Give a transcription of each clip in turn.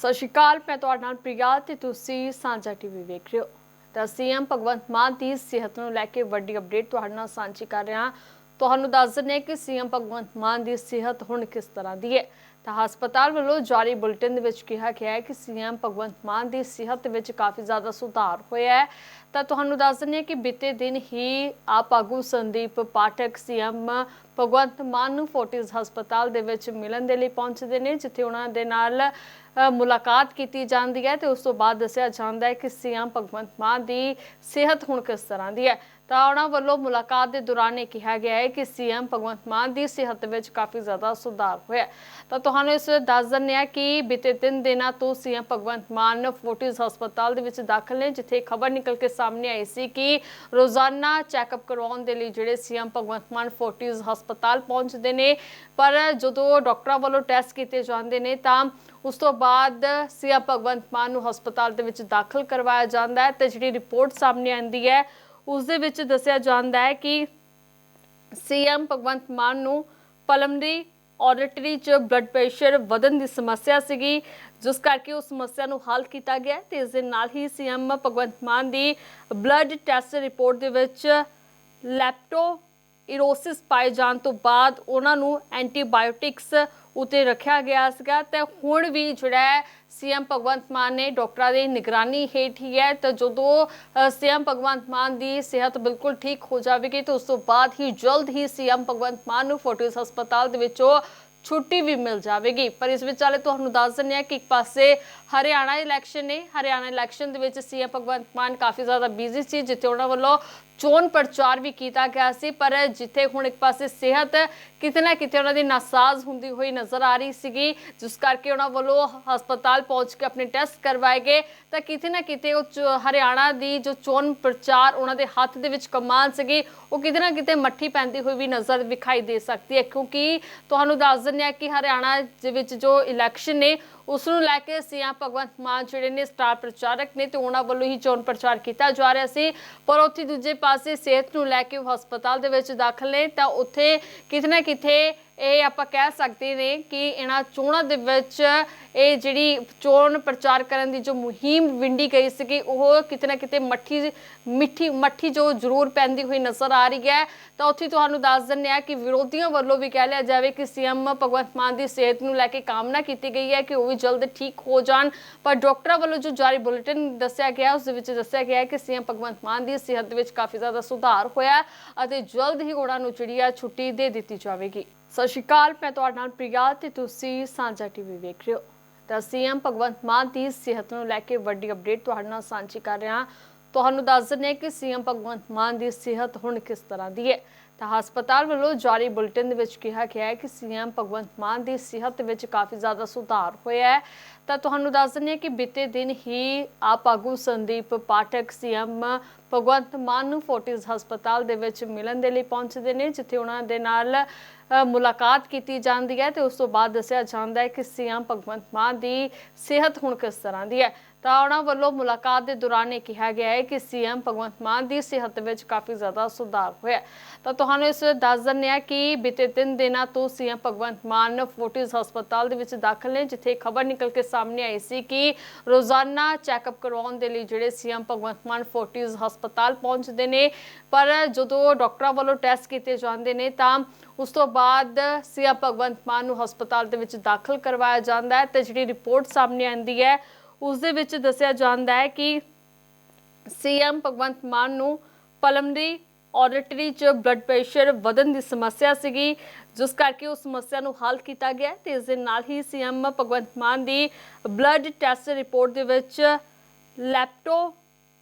ਸਤਿ ਸ਼੍ਰੀ ਅਕਾਲ, ਮੈਂ ਤੁਹਾਡੇ ਨਾਲ ਪ੍ਰਿਆ ਤੇ ਤੁਸੀਂ ਸਾਂਝਾ ਟੀਵੀ ਵੇਖ ਰਹੇ ਹੋ। ਤਾਂ ਸੀਐਮ ਭਗਵੰਤ ਮਾਨ ਦੀ ਸਿਹਤ ਨੂੰ ਲੈ ਕੇ ਵੱਡੀ ਅਪਡੇਟ ਤੁਹਾਡੇ ਨਾਲ ਸਾਂਝੀ ਕਰ ਰਿਹਾ ਤੁਹਾਨੂੰ ਦੱਸ ਦਿੰਦੇ ਹਾਂ ਕਿ ਸੀਐਮ ਭਗਵੰਤ ਮਾਨ ਦੀ ਸਿਹਤ ਹੁਣ ਕਿਸ ਤਰ੍ਹਾਂ ਦੀ ਹੈ। ਤਾਂ ਹਸਪਤਾਲ ਵੱਲੋਂ ਜਾਰੀ ਬੁਲੇਟਿਨ ਦੇ ਵਿੱਚ ਕਿਹਾ ਗਿਆ ਹੈ ਕਿ ਸੀਐਮ ਭਗਵੰਤ ਮਾਨ ਦੀ ਸਿਹਤ ਵਿੱਚ ਕਾਫੀ ਜ਼ਿਆਦਾ ਸੁਧਾਰ ਹੋਇਆ ਹੈ। ਤਾਂ ਤੁਹਾਨੂੰ ਦੱਸ ਦਿੰਦੇ ਹਾਂ ਕਿ ਬੀਤੇ ਦਿਨ ਹੀ ਆਪ ਆਗੂ ਸੰਦੀਪ ਪਾਠਕ ਸੀਐਮ ਭਗਵੰਤ ਮਾਨ ਨੂੰ ਫੋਰਟਿਸ ਹਸਪਤਾਲ ਦੇ ਵਿੱਚ ਮਿਲਣ ਦੇ ਲਈ ਪਹੁੰਚਦੇ ਨੇ, ਜਿੱਥੇ ਉਹਨਾਂ ਦੇ ਨਾਲ ਮੁਲਾਕਾਤ ਕੀਤੀ ਜਾਂਦੀ ਹੈ ਤੇ ਉਸ ਤੋਂ ਬਾਅਦ ਦੱਸਿਆ ਜਾਂਦਾ ਹੈ ਕਿ ਸੀਐਮ ਭਗਵੰਤ ਮਾਨ ਦੀ ਸਿਹਤ ਹੁਣ ਕਿਸ ਤਰ੍ਹਾਂ ਦੀ ਹੈ। ਤਾਂ ਉਹਨਾਂ ਵੱਲੋਂ ਮੁਲਾਕਾਤ ਦੇ ਦੌਰਾਨ ਇਹ ਕਿਹਾ ਗਿਆ ਹੈ ਕਿ ਸੀਐਮ ਭਗਵੰਤ ਮਾਨ ਦੀ ਸਿਹਤ ਵਿੱਚ ਕਾਫੀ ਜ਼ਿਆਦਾ ਸੁਧਾਰ ਹੋਇਆ ਤਾਂ ਤੁਹਾਨੂੰ ਇਸ ਦੱਸ ਦਿੰਦੇ ਹਾਂ ਕਿ ਬੀਤੇ ਤਿੰਨ ਦਿਨਾਂ ਤੋਂ ਸੀਐਮ ਭਗਵੰਤ ਮਾਨ ਫੋਰਟਿਸ ਹਸਪਤਾਲ ਦੇ ਵਿੱਚ ਦਾਖਲ ਨੇ, ਜਿੱਥੇ ਖਬਰ ਨਿਕਲ ਕੇ ਸਾਹਮਣੇ ਆਈ ਸੀ ਕਿ ਰੋਜ਼ਾਨਾ ਚੈੱਕਅਪ ਕਰਵਾਉਣ ਦੇ ਲਈ ਜਿਹੜੇ ਸੀਐਮ ਭਗਵੰਤ ਮਾਨ ਫੋਰਟਿਸ ਹਸਪਤਾਲ ਪਹੁੰਚਦੇ ਨੇ, ਪਰ ਜਦੋਂ ਡਾਕਟਰਾਂ ਵੱਲੋਂ ਟੈਸਟ ਕੀਤੇ ਜਾਂਦੇ ਨੇ, ਤਾਂ ਉਸ ਤੋਂ ਬਾਅਦ ਸੀਐਮ ਭਗਵੰਤ ਮਾਨ ਨੂੰ ਹਸਪਤਾਲ ਦੇ ਵਿੱਚ ਦਾਖਲ ਕਰਵਾਇਆ ਜਾਂਦਾ ਹੈ ਤੇ ਜਿਹੜੀ ਰਿਪੋਰਟ ਸਾਹਮਣੇ ਆਉਂਦੀ ਹੈ, ਉਸ ਦੇ ਵਿੱਚ ਦੱਸਿਆ ਜਾਂਦਾ ਹੈ ਕਿ ਸੀਐਮ ਭਗਵੰਤ ਮਾਨ ਨੂੰ ਪਲਮਨਰੀ ਆਰਟਰੀ ਚ ਬਲੱਡ ਪ੍ਰੈਸ਼ਰ ਵਧਣ ਦੀ ਸਮੱਸਿਆ ਸੀਗੀ, ਜਿਸ ਕਰਕੇ ਉਸ ਸਮੱਸਿਆ ਨੂੰ ਹੱਲ ਕੀਤਾ ਗਿਆ ਹੈ ਤੇ ਇਸ ਦੇ ਨਾਲ ਹੀ ਸੀਐਮ ਭਗਵੰਤ ਮਾਨ ਦੀ ਬਲੱਡ ਟੈਸਟ ਰਿਪੋਰਟ ਦੇ ਵਿੱਚ ਲੈਪਟੋ ਇਰੋਸਿਸ ਪਾਏ ਜਾਣ ਤੋਂ ਬਾਅਦ ਉਹਨਾਂ ਨੂੰ ਐਂਟੀਬਾਇਓਟਿਕਸ ਉਤੇ ਰੱਖਿਆ ਗਿਆ ਸੀਗਾ ਤੇ ਹੁਣ ਵੀ ਜਿਹੜਾ ਹੈ, ਸੀਐਮ ਭਗਵੰਤ ਮਾਨ ਨੇ ਡਾਕਟਰਾਂ ਦੀ ਨਿਗਰਾਨੀ ਹੇਠ ਹੀ ਹੈ ਤਾਂ ਜਦੋਂ ਸੀਐਮ ਭਗਵੰਤ ਮਾਨ ਦੀ ਸਿਹਤ ਬਿਲਕੁਲ ਠੀਕ ਹੋ ਜਾਵੇਗੀ ਤਾਂ ਉਸ ਤੋਂ ਬਾਅਦ ਹੀ ਜਲਦ ਹੀ ਸੀਐਮ ਭਗਵੰਤ ਮਾਨ ਨੂੰ ਫੋਰਟਿਸ ਹਸਪਤਾਲ ਦੇ ਵਿੱਚੋਂ ਛੁੱਟੀ ਵੀ ਮਿਲ ਜਾਵੇਗੀ। ਪਰ ਇਸ ਵਿਚਾਲੇ ਤੁਹਾਨੂੰ ਦੱਸ ਦਿੰਦੇ ਹਾਂ ਕਿ ਇੱਕ ਪਾਸੇ ਹਰਿਆਣਾ ਇਲੈਕਸ਼ਨ ਨੇ, ਹਰਿਆਣਾ ਇਲੈਕਸ਼ਨ ਦੇ ਵਿੱਚ ਸੀਐਮ ਭਗਵੰਤ ਮਾਨ ਕਾਫੀ ਜ਼ਿਆਦਾ ਬਿਜ਼ੀ ਸੀ, ਜਿੱਥੇ ਉਹਨਾਂ ਵੱਲੋਂ ਚੋਣ ਪ੍ਰਚਾਰ ਵੀ ਕੀਤਾ ਗਿਆ ਸੀ। ਪਰ ਜਿੱਥੇ ਹੁਣ ਇੱਕ ਪਾਸੇ ਸਿਹਤ ਕਿਤੇ ਨਾ ਕਿਤੇ ਉਹਨਾਂ ਦੀ ਨਾਸਾਜ਼ ਹੁੰਦੀ ਹੋਈ ਨਜ਼ਰ ਆ ਰਹੀ ਸੀਗੀ, ਜਿਸ ਕਰਕੇ ਉਹਨਾਂ ਵੱਲੋਂ ਹਸਪਤਾਲ ਪਹੁੰਚ ਕੇ ਆਪਣੇ ਟੈਸਟ ਕਰਵਾਏ ਗਏ। ਤਾਂ ਕਿਤੇ ਨਾ ਕਿਤੇ ਉਹ ਚ- ਹਰਿਆਣਾ ਦੀ ਜੋ ਚੋਣ ਪ੍ਰਚਾਰ ਉਹਨਾਂ ਦੇ ਹੱਥ ਦੇ ਵਿੱਚ ਕਮਾਨ ਸੀਗੀ, ਉਹ ਕਿਤੇ ਨਾ ਕਿਤੇ ਮੱਠੀ ਪੈਂਦੀ ਹੋਈ ਵੀ ਨਜ਼ਰ ਵਿਖਾਈ ਦੇ ਸਕਦੀ ਹੈ। ਕਿਉਂਕਿ ਤੁਹਾਨੂੰ ਦੱਸ ਦਿੰਦੇ ਹਾਂ ਕਿ ਹਰਿਆਣਾ ਦੇ ਵਿੱਚ ਜੋ ਇਲੈਕਸ਼ਨ ਨੇ ਉਸ ਨੂੰ ਲੈ ਕੇ ਸੀਐਮ ਭਗਵੰਤ ਮਾਨ ਜਿਹੜੇ ਨੇ ਸਟਾਰ ਪ੍ਰਚਾਰਕ ਨੇ ਤੇ ਉਹਨਾਂ ਵੱਲੋਂ ਹੀ ਚੋਣ ਪ੍ਰਚਾਰ ਕੀਤਾ ਜਾ ਰਿਹਾ ਸੀ। ਪਰ ਉੱਥੇ ਦੂਜੇ ਪਾਸੇ ਸਿਹਤ ਨੂੰ ਲੈ ਕੇ ਉਹ ਹਸਪਤਾਲ ਦੇ ਵਿੱਚ ਦਾਖਲ ਨੇ ਤਾਂ ਉੱਥੇ ਕਿਤੇ ਨਾ ਕਿਤੇ ਇਹ ਆਪਾਂ ਕਹਿ ਸਕਦੇ ਨੇ ਕਿ ਇਹਨਾਂ ਚੋਣਾਂ ਦੇ ਵਿੱਚ ਇਹ ਜਿਹੜੀ ਚੋਣ ਪ੍ਰਚਾਰ ਕਰਨ ਦੀ ਜੋ ਮੁਹਿੰਮ ਵਿੰਡੀ ਗਈ ਸੀਗੀ, ਉਹ ਕਿਤੇ ਨਾ ਕਿਤੇ ਮੱਠੀ ਮਿੱਠੀ, ਮੱਠੀ ਜੋ ਜ਼ਰੂਰ ਪੈਂਦੀ ਹੋਈ ਨਜ਼ਰ ਆ ਰਹੀ ਹੈ। ਤਾਂ ਉੱਥੇ ਤੁਹਾਨੂੰ ਦੱਸ ਦਿੰਦੇ ਆ ਕਿ ਵਿਰੋਧੀਆਂ ਵੱਲੋਂ ਵੀ ਕਹਿ ਲਿਆ ਜਾਵੇ ਕਿ ਸੀਐਮ ਭਗਵੰਤ ਮਾਨ ਦੀ ਸਿਹਤ ਨੂੰ ਲੈ ਕੇ ਕਾਮਨਾ ਕੀਤੀ ਗਈ ਹੈ ਕਿ ਉਹ ਵੀ ਜਲਦ ਠੀਕ ਹੋ ਜਾਣ। ਪਰ ਡਾਕਟਰਾਂ ਵੱਲੋਂ ਜੋ ਜਾਰੀ ਬੁਲੇਟਿਨ ਦੱਸਿਆ ਗਿਆ, ਉਸ ਦੇ ਵਿੱਚ ਦੱਸਿਆ ਗਿਆ ਹੈ ਕਿ ਸੀਐਮ ਭਗਵੰਤ ਮਾਨ ਦੀ ਸਿਹਤ ਦੇ ਵਿੱਚ ਕਾਫੀ ਜ਼ਿਆਦਾ ਸੁਧਾਰ ਹੋਇਆ ਅਤੇ ਜਲਦ ਹੀ ਉਹਨਾਂ ਨੂੰ ਜਿਹੜੀ ਆ ਛੁੱਟੀ ਦੇ ਦਿੱਤੀ ਜਾਵੇਗੀ। ਸਤਿ ਸ਼੍ਰੀ ਅਕਾਲ, ਮੈਂ ਤੁਹਾਡੇ ਨਾਲ ਪ੍ਰਿਆ ਤੇ ਤੁਸੀਂ ਸਾਂਝਾ ਟੀਵੀ ਵੇਖ ਰਹੇ ਹੋ। ਤਾਂ ਸੀਐਮ ਭਗਵੰਤ ਮਾਨ ਦੀ ਸਿਹਤ ਨੂੰ ਲੈ ਕੇ ਵੱਡੀ ਅਪਡੇਟ ਤੁਹਾਡੇ ਨਾਲ ਸਾਂਝੀ ਕਰ ਰਿਹਾ ਤੁਹਾਨੂੰ ਦੱਸ ਦਿੰਦੇ ਹਾਂ ਕਿ ਸੀਐਮ ਭਗਵੰਤ ਮਾਨ ਦੀ ਸਿਹਤ ਹੁਣ ਕਿਸ ਤਰ੍ਹਾਂ ਦੀ ਹੈ। ਤਾਂ ਹਸਪਤਾਲ ਵੱਲੋਂ ਜਾਰੀ ਬੁਲੇਟਿਨ ਦੇ ਵਿੱਚ ਕਿਹਾ ਗਿਆ ਹੈ ਕਿ ਸੀਐਮ ਭਗਵੰਤ ਮਾਨ ਦੀ ਸਿਹਤ ਵਿੱਚ ਕਾਫੀ ਜ਼ਿਆਦਾ ਸੁਧਾਰ ਹੋਇਆ ਹੈ ਤਾਂ ਤੁਹਾਨੂੰ ਦੱਸ ਦਿੰਦੇ ਹਾਂ ਕਿ ਬੀਤੇ ਦਿਨ ਹੀ ਆਪ ਆਗੂ ਸੰਦੀਪ ਪਾਠਕ ਸੀਐਮ ਭਗਵੰਤ ਮਾਨ ਨੂੰ ਫੋਰਟਿਸ ਹਸਪਤਾਲ ਦੇ ਵਿੱਚ ਮਿਲਣ ਦੇ ਲਈ ਪਹੁੰਚਦੇ ਨੇ, ਜਿੱਥੇ ਉਹਨਾਂ ਦੇ ਨਾਲ ਮੁਲਾਕਾਤ ਕੀਤੀ ਜਾਂਦੀ ਹੈ ਤੇ ਉਸ ਤੋਂ ਬਾਅਦ ਦੱਸਿਆ ਜਾਂਦਾ ਹੈ ਕਿ ਸੀਐਮ ਭਗਵੰਤ ਮਾਨ ਦੀ ਸਿਹਤ ਹੁਣ ਕਿਸ ਤਰ੍ਹਾਂ ਦੀ ਹੈ ਤਾਂ ਉਹਨਾਂ ਵੱਲੋਂ ਮੁਲਾਕਾਤ ਦੇ ਦੌਰਾਨ ਇਹ ਕਿਹਾ ਗਿਆ ਹੈ ਕਿ ਸੀਐਮ ਭਗਵੰਤ ਮਾਨ ਦੀ ਸਿਹਤ ਵਿੱਚ ਕਾਫੀ ਜ਼ਿਆਦਾ ਸੁਧਾਰ ਹੋਇਆ ਹੈ। ਤਾਂ ਤੁਹਾਨੂੰ ਇਸ ਦੱਸ ਦਿੰਦੇ ਹਾਂ ਕਿ ਬੀਤੇ ਤਿੰਨ ਦਿਨਾਂ ਤੋਂ ਸੀਐਮ ਭਗਵੰਤ ਮਾਨ ਫੋਰਟਿਸ ਹਸਪਤਾਲ ਦੇ ਵਿੱਚ ਦਾਖਲ ਨੇ, ਜਿੱਥੇ ਖਬਰ ਨਿਕਲ ਕੇ ਸਾਹਮਣੇ ਆਈ ਸੀ ਕਿ ਰੋਜ਼ਾਨਾ ਚੈੱਕਅਪ ਕਰਵਾਉਣ ਦੇ ਲਈ ਜਿਹੜੇ ਸੀਐਮ ਭਗਵੰਤ ਮਾਨ ਫੋਰਟਿਸ ਹਸਪਤਾਲ ਪਹੁੰਚਦੇ ਨੇ, ਪਰ ਜਦੋਂ ਡਾਕਟਰਾਂ ਵੱਲੋਂ ਟੈਸਟ ਕੀਤੇ ਜਾਂਦੇ ਨੇ ਤਾਂ ਉਸ ਤੋਂ ਬਾਅਦ ਸੀਐਮ ਭਗਵੰਤ ਮਾਨ ਨੂੰ ਹਸਪਤਾਲ ਦੇ ਵਿੱਚ ਦਾਖਲ ਕਰਵਾਇਆ ਜਾਂਦਾ ਹੈ ਤੇ ਜਿਹੜੀ ਰਿਪੋਰਟ ਸਾਹਮਣੇ ਆਉਂਦੀ ਹੈ, ਉਸ ਦੇ ਵਿੱਚ ਦੱਸਿਆ ਜਾਂਦਾ ਹੈ ਕਿ ਸੀਐਮ ਭਗਵੰਤ ਮਾਨ ਨੂੰ ਪਲਮਨਰੀ ਆਰਟਰੀ ਚ ਬਲੱਡ ਪ੍ਰੈਸ਼ਰ ਵਧਣ ਦੀ ਸਮੱਸਿਆ ਸੀਗੀ, ਜਿਸ ਕਰਕੇ ਉਸ ਸਮੱਸਿਆ ਨੂੰ ਹੱਲ ਕੀਤਾ ਗਿਆ ਹੈ ਤੇ ਇਸ ਦੇ ਨਾਲ ਹੀ ਸੀਐਮ ਭਗਵੰਤ ਮਾਨ ਦੀ ਬਲੱਡ ਟੈਸਟ ਰਿਪੋਰਟ ਦੇ ਵਿੱਚ ਲੈਪਟੋ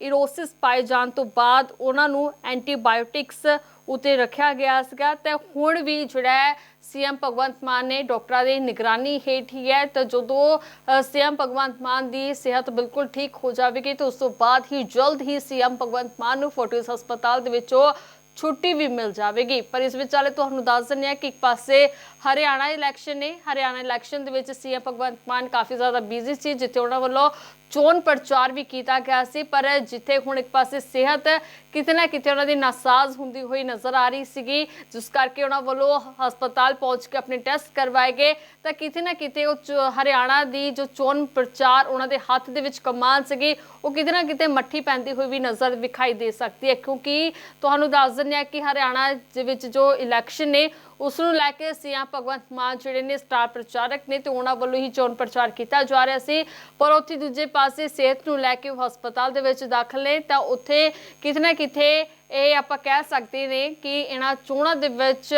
ਇਰੋਸਿਸ ਪਾਏ ਜਾਣ ਤੋਂ ਬਾਅਦ ਉਹਨਾਂ ਨੂੰ ਐਂਟੀਬਾਇਓਟਿਕਸ ਉਤੇ ਰੱਖਿਆ ਗਿਆ ਸੀਗਾ ਤੇ ਹੁਣ ਵੀ ਜਿਹੜਾ ਹੈ, ਸੀਐਮ ਭਗਵੰਤ ਮਾਨ ਨੇ ਡਾਕਟਰਾਂ ਦੀ ਨਿਗਰਾਨੀ ਹੇਠ ਹੀ ਹੈ ਤਾਂ ਜਦੋਂ ਸੀਐਮ ਭਗਵੰਤ ਮਾਨ ਦੀ ਸਿਹਤ ਬਿਲਕੁਲ ਠੀਕ ਹੋ ਜਾਵੇਗੀ ਤਾਂ ਉਸ ਤੋਂ ਬਾਅਦ ਹੀ ਜਲਦ ਹੀ ਸੀਐਮ ਭਗਵੰਤ ਮਾਨ ਨੂੰ ਫੋਰਟਿਸ ਹਸਪਤਾਲ ਦੇ ਵਿੱਚੋਂ ਛੁੱਟੀ ਵੀ ਮਿਲ ਜਾਵੇਗੀ। ਪਰ ਇਸ ਵਿਚਾਲੇ ਤੁਹਾਨੂੰ ਦੱਸ ਦਿੰਦੇ ਹਾਂ ਕਿ ਇੱਕ ਪਾਸੇ ਹਰਿਆਣਾ ਇਲੈਕਸ਼ਨ ਨੇ, ਹਰਿਆਣਾ ਇਲੈਕਸ਼ਨ ਦੇ ਵਿੱਚ ਸੀਐਮ ਭਗਵੰਤ ਮਾਨ ਕਾਫੀ ਜ਼ਿਆਦਾ ਬਿਜ਼ੀ ਸੀ, ਜਿੱਥੇ ਉਹਨਾਂ ਵੱਲੋਂ ਚੋਣ ਪ੍ਰਚਾਰ ਵੀ ਕੀਤਾ ਗਿਆ ਸੀ, ਪਰ ਜਿੱਥੇ ਹੁਣ ਇੱਕ ਪਾਸੇ ਸਿਹਤ ਕਿਤੇ ਨਾ ਕਿਤੇ ਉਹਨਾਂ ਦੀ ਨਾਸਾਜ਼ ਹੁੰਦੀ ਹੋਈ ਨਜ਼ਰ ਆ ਰਹੀ ਸੀਗੀ, ਜਿਸ ਕਰਕੇ ਉਹਨਾਂ ਵੱਲੋਂ ਹਸਪਤਾਲ ਪਹੁੰਚ ਕੇ ਆਪਣੇ ਟੈਸਟ ਕਰਵਾਏ ਗਏ। ਤਾਂ ਕਿਤੇ ਨਾ ਕਿਤੇ ਉਹ ਚ- ਹਰਿਆਣਾ ਦੀ ਜੋ ਚੋਣ ਪ੍ਰਚਾਰ ਉਹਨਾਂ ਦੇ ਹੱਥ ਦੇ ਵਿੱਚ ਕਮਾਨ ਸੀਗੀ, ਉਹ ਕਿਤੇ ਨਾ ਕਿਤੇ ਮੱਠੀ ਪੈਂਦੀ ਹੋਈ ਵੀ ਨਜ਼ਰ ਵਿਖਾਈ ਦੇ ਸਕਦੀ ਹੈ। ਕਿਉਂਕਿ ਤੁਹਾਨੂੰ ਦੱਸ ਦਿੰਦੇ ਹਾਂ ਕਿ ਹਰਿਆਣਾ ਦੇ ਵਿੱਚ ਜੋ ਇਲੈਕਸ਼ਨ ਨੇ ਉਸ ਨੂੰ ਲੈ ਕੇ ਸੀਐਮ ਭਗਵੰਤ ਮਾਨ ਜਿਹੜੇ ਨੇ ਸਟਾਰ ਪ੍ਰਚਾਰਕ ਨੇ ਤੇ ਉਹਨਾਂ ਵੱਲੋਂ ਹੀ ਚੋਣ ਪ੍ਰਚਾਰ ਕੀਤਾ ਜਾ ਰਿਹਾ ਸੀ। ਪਰ ਉੱਥੇ ਦੂਜੇ ਪਾਸੇ ਸਿਹਤ ਨੂੰ ਲੈ ਕੇ ਉਹ ਹਸਪਤਾਲ ਦੇ ਵਿੱਚ ਦਾਖਲ ਨੇ ਤਾਂ ਉੱਥੇ ਕਿਤੇ ਨਾ ਕਿਤੇ ਇਹ ਆਪਾਂ ਕਹਿ ਸਕਦੇ ਨੇ ਕਿ ਇਹਨਾਂ ਚੋਣਾਂ ਦੇ ਵਿੱਚ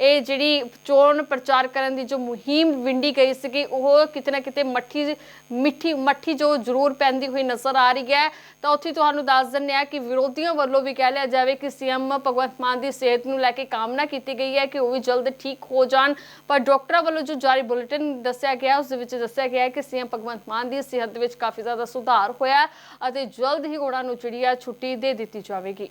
ਇਹ ਜਿਹੜੀ ਚੋਣ ਪ੍ਰਚਾਰ ਕਰਨ ਦੀ ਜੋ ਮੁਹਿੰਮ ਵਿੰਡੀ ਗਈ ਸੀਗੀ, ਉਹ ਕਿਤੇ ਨਾ ਕਿਤੇ ਮੱਠੀ ਮਿੱਠੀ, ਮੱਠੀ ਜੋ ਜ਼ਰੂਰ ਪੈਂਦੀ ਹੋਈ ਨਜ਼ਰ ਆ ਰਹੀ ਹੈ। ਤਾਂ ਉੱਥੇ ਤੁਹਾਨੂੰ ਦੱਸ ਦਿੰਦੇ ਆ ਕਿ ਵਿਰੋਧੀਆਂ ਵੱਲੋਂ ਵੀ ਕਹਿ ਲਿਆ ਜਾਵੇ ਕਿ ਸੀਐਮ ਭਗਵੰਤ ਮਾਨ ਦੀ ਸਿਹਤ ਨੂੰ ਲੈ ਕੇ ਕਾਮਨਾ ਕੀਤੀ ਗਈ ਹੈ ਕਿ ਉਹ ਵੀ ਜਲਦ ਠੀਕ ਹੋ ਜਾਣ। ਪਰ ਡਾਕਟਰਾਂ ਵੱਲੋਂ ਜੋ ਜਾਰੀ ਬੁਲੇਟਿਨ ਦੱਸਿਆ ਗਿਆ, ਉਸ ਦੇ ਵਿੱਚ ਦੱਸਿਆ ਗਿਆ ਹੈ ਕਿ ਸੀਐਮ ਭਗਵੰਤ ਮਾਨ ਦੀ ਸਿਹਤ ਦੇ ਵਿੱਚ ਕਾਫੀ ਜ਼ਿਆਦਾ ਸੁਧਾਰ ਹੋਇਆ ਅਤੇ ਜਲਦ ਹੀ ਉਹਨਾਂ ਨੂੰ ਜਿਹੜੀ ਆ ਛੁੱਟੀ ਦੇ ਦਿੱਤੀ ਜਾਵੇਗੀ।